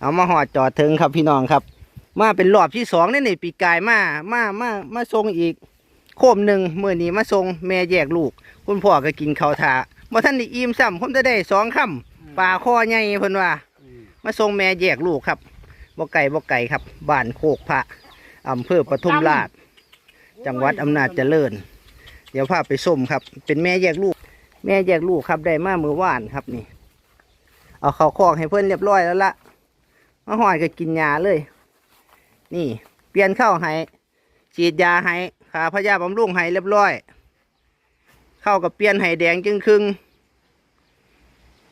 เอามาหอดจอดถึงครับพี่น้องครับ มาเป็นรอบที่สองนี่นี่ปีกายมามามามาส่งอีก โคมหนึ่งมื่อนี้มาส่งแม่แยกลูก คุณพ่อก็กินข้าวทาบ่ท่านได้อิ่มซ้ำผมจะได้สองคำปลาคอใหญ่เพิ่นว่า มาส่งแม่แยกลูกครับบ่ไก่บ่ไก่ครับบ้านโคกพระอำเภอปทุมราช จังหวัดอำนาจเจริญ เดี๋ยวพาไปส้มครับ เป็นแม่แยกลูก แม่แยกลูกครับได้มาเมื่อวานครับนี่ เอาเขาคอกให้เพื่อนเรียบร้อยแล้วละ มาหอยก็กินยาเลย นี่ เปลี่ยนเข้าให้ฉีดยาให้ขาพยาบำรุงให้เรียบร้อย เข้ากับเปลี่ยนให้แดงจึงครึ่ง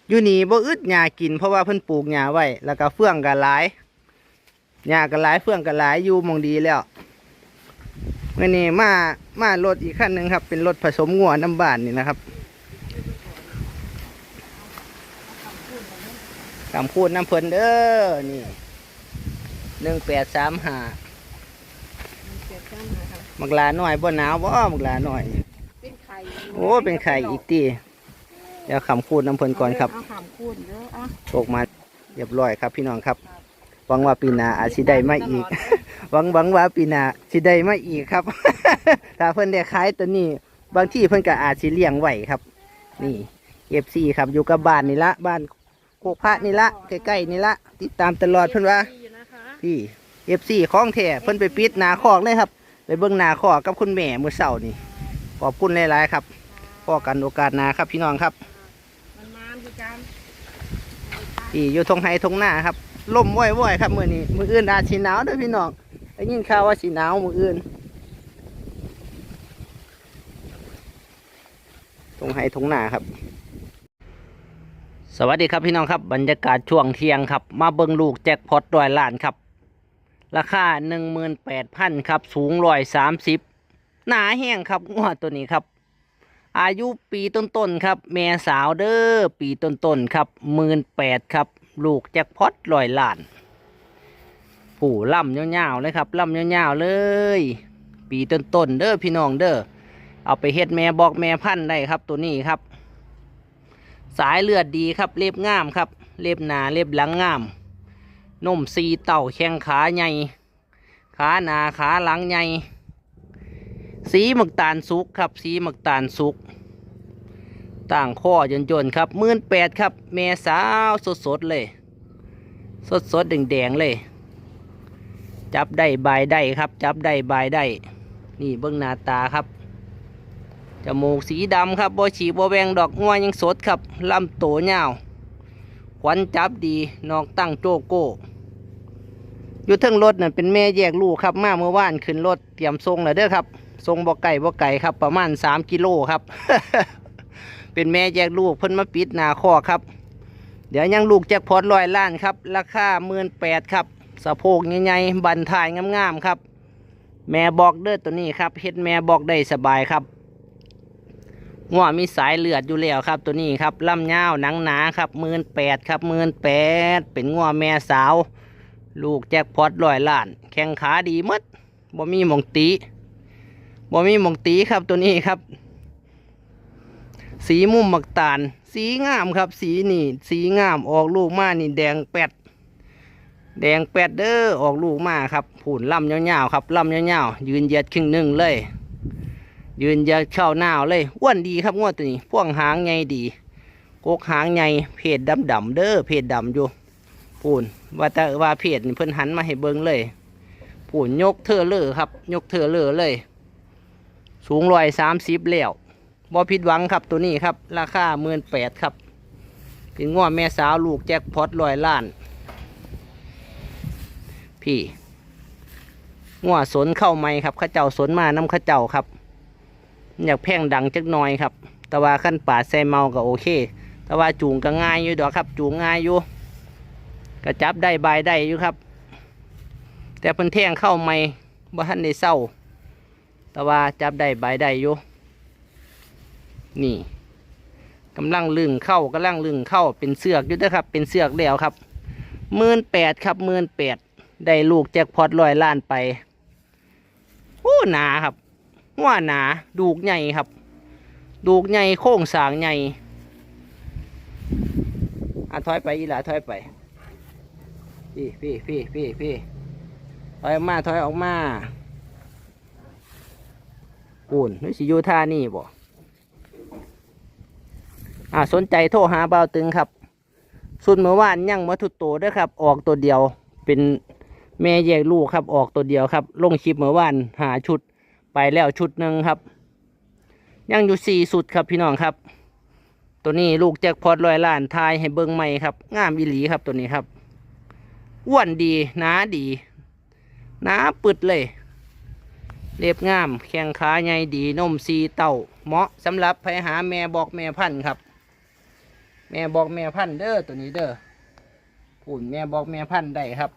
อยู่นี่บ่อึดหญ้ากินเพราะว่าเพิ่นปลูกหญ้าไว้แล้วก็เฟื่องกันหลายหญ้ากันหลายเฟื่องกันหลายอยู่มองดีแล้วเมื่อนี้มา มารถอีกคันหนึ่งครับ เป็นรถผสมงัวน้ำบานนี่นะครับ คำพูดน้ำเพิ่นเด้อนี่หนึ่งแปดสามห้ามักลาหน่อยบ่หนาวบ่มักลาหน่อย เป็นไข่โอ้เป็นไข่อีกตีเดี๋ยวคำพูดน้ำเพิ่นก่อนครับเอาขามคูณเด้ออะโชคมาเรียบร้อยครับพี่น้องครับหวังว่าปีหน้าอาจสิได้มาอีกหวังหวังว่าปีหน้าสิได้มาอีกครับ ถ้าเพิ่นได้ขายตัวนี้บางที่เพิ่นก็อาจสิเลี้ยงไว้ครับ นี่เอฟซีครับอยู่กับบ้านนี่ละบ้าน โคกพระนี่ละใกล้ๆนี่ละติดตามตลอดเพิ่นว่าดีนะคะพี่เอฟซีของแท้เพิ่นไปปิดหนาคอกเลยครับ ไปเบิ่งหนาคอกกับคุณแม่มื้อเช้านี่ขอบคุณหลายๆครับพอกันโอกาสหนาครับพี่น้องครับมันมานคือการที่อยู่ทงไฮทงหน้าครับลมว่อยๆครับมื้อนี้มื้ออื่นอาจสิหนาวเด้อพี่น้องได้ยินข่าวว่าสิหนาวมื้ออื่นทงไฮทงหน้าครับ สวัสดีครับพี่น้องครับบรรยากาศช่วงเที่ยงครับ มาเบิ่งลูกแจ็คพอตร้อยล้านครับ ราคาหนึ่งหมื่นแปดพันครับ สูงร้อยสามสิบหนาแห้งครับงวดตัวนี้ครับ อายุปีต้นๆครับ แม่สาวเด้อปีต้นๆครับหมื่นแปดครับ ลูกแจ็คพอตร้อยล้านผู้ล่ำยาวๆเลยครับล่ำยาวๆเลย ปีต้นๆเด้อพี่น้องเด้อเอาไปเฮ็ดแม่บอกแม่พันได้ครับตัวนี้ครับ สายเลือดดีครับ เล็บงามครับ เล็บหนาเล็บหลังงามนมสีเต่าแข้งขาใหญ่ขาหนาขาหลังใหญ่สีหมึกตาลสุกครับ สีหมึกตาลสุกต่างข้อยนยนๆครับมื่นแปดครับแม่สาวสดสดๆเลย สดสดๆแดงๆเลย จับได้ใบได้ครับ จับได้ใบได้ นี่เบื้องหน้าตาครับ จมูกสีดำครับบ่ฉีกบ่แวงดอกงัวยังสดครับลำโตยาวขวัญจับดีนอกตั้งโจโก้อยู่เทิงรถนั่นเป็นแม่แยกลูกครับมาเมื่อวานขึ้นรถเตรียมทรงแล้วเด้อครับทรงบ่ไก่บ่ไก่ครับ ประมาณสามกิโลครับ เป็นแม่แยกลูกเพิ่นมาปิดหนาคอครับ เดี๋ยวยังลูกแจ็คพอตลอยล้านครับ ราคาหมื่นแปดครับสะโพกใหญ่ๆบันทายงามๆครับ แม่บอกเด้อตัวนี้ครับเฮ็ดแม่บอกได้สบายครับ งัวมีสายเลือดอยู่แล้วครับ ตัวนี้ครับลำยาวหนังหนาครับหมื่นแปดครับหมื่นแปดเป็นงัวแม่สาว ลูกแจ็คพอตร้อยล้าน แข้งขาดีหมดบ่มีมองตีบ่มีมองตีครับตัวนี้ครับ สีมุมหมักตาล สีงามครับ สีนี่ สีงามออกลูกมานี่แดงแปดแดงแปดเด้อออกลูกมาครับผูนลำยาวๆครับลำยาวๆยืนเยียดครึ่งหนึ่งเลย ยืนจะเข้าหน้าเลยอ้วนดีครับงวดตัวนี้พ่วงหางใหญ่ดีกกหางใหญ่เพจดำดำเด้อเพจดำอยู่พูนว่าแต่ว่าเพจเพิ่นหันมาให้เบิ่งเลยพูนยกเธอเลอครับ ยกเธอเลอเลย สูงร้อยสามสิบแล้วบ่ผิดหวังครับตัวนี้ครับ ราคาหมื่นแปดครับเป็นง้อแม่สาวลูกแจ็คพอตร้อยล้าน พี่ง้อสนเข้าไหมครับข้าเจ้าสนมาน้ำข้าเจ้าครับ อยากแพงดังจักหน่อยครับ แต่ว่าขั้นป่าแซเมาก็โอเค แต่ว่าจูงก็ง่ายอยู่ดอกครับ จูงง่ายอยู่ก็จับได้บายได้อยู่ครับ แต่เพิ่นแทงเข้าไม่บ่ทันได้เศร้า แต่ว่าจับได้บายได้อยู่นี่กำลังลึงเข้ากำลังลึงเข้าเป็นเสือกอยู่เด้อครับ เป็นเสือกแล้วครับหมื่นแปดครับหมื่นแปดได้ลูกแจ็คพอตลอยล้านไปโอ้หนาครับ ว่าหนาดูกใหญ่ครับ ดูกใหญ่โค้งสางใหญ่อะถอยไปอีหล่าถอยไป พี่พี่พี่พี่พี่ถอยออกมาถอยออกมาปูนนี่สิอยูท่านี่บ่อ่าสนใจโทรหาเบาตึงครับสุดเมื่อวานยังมาทุกตัวเด้วยครับ ออกตัวเดียวเป็นแม่แยกลูกครับ ออกตัวเดียวครับ ลงคลิปเมื่อวานหาชุด ไปแล้วชุดหนึ่งครับ ยังอยู่สี่สุดครับพี่น้องครับ ตัวนี้ลูกแจ็คพอตลอยล้านทายให้เบิ้งใหม่ครับงามอีหลีครับตัวนี้ครับอ้วนดีหนาดีหนาปึดเลยเรียบงาม แข้งขาใหญ่ดีนมซีเต้าเหมาะสำหรับไปหาแม่บอกแม่พันธุ์ครับ แม่บอกแม่พันธุ์เด้อตัวนี้เด้อพูนแม่บอกแม่พันธุ์ได้ครับ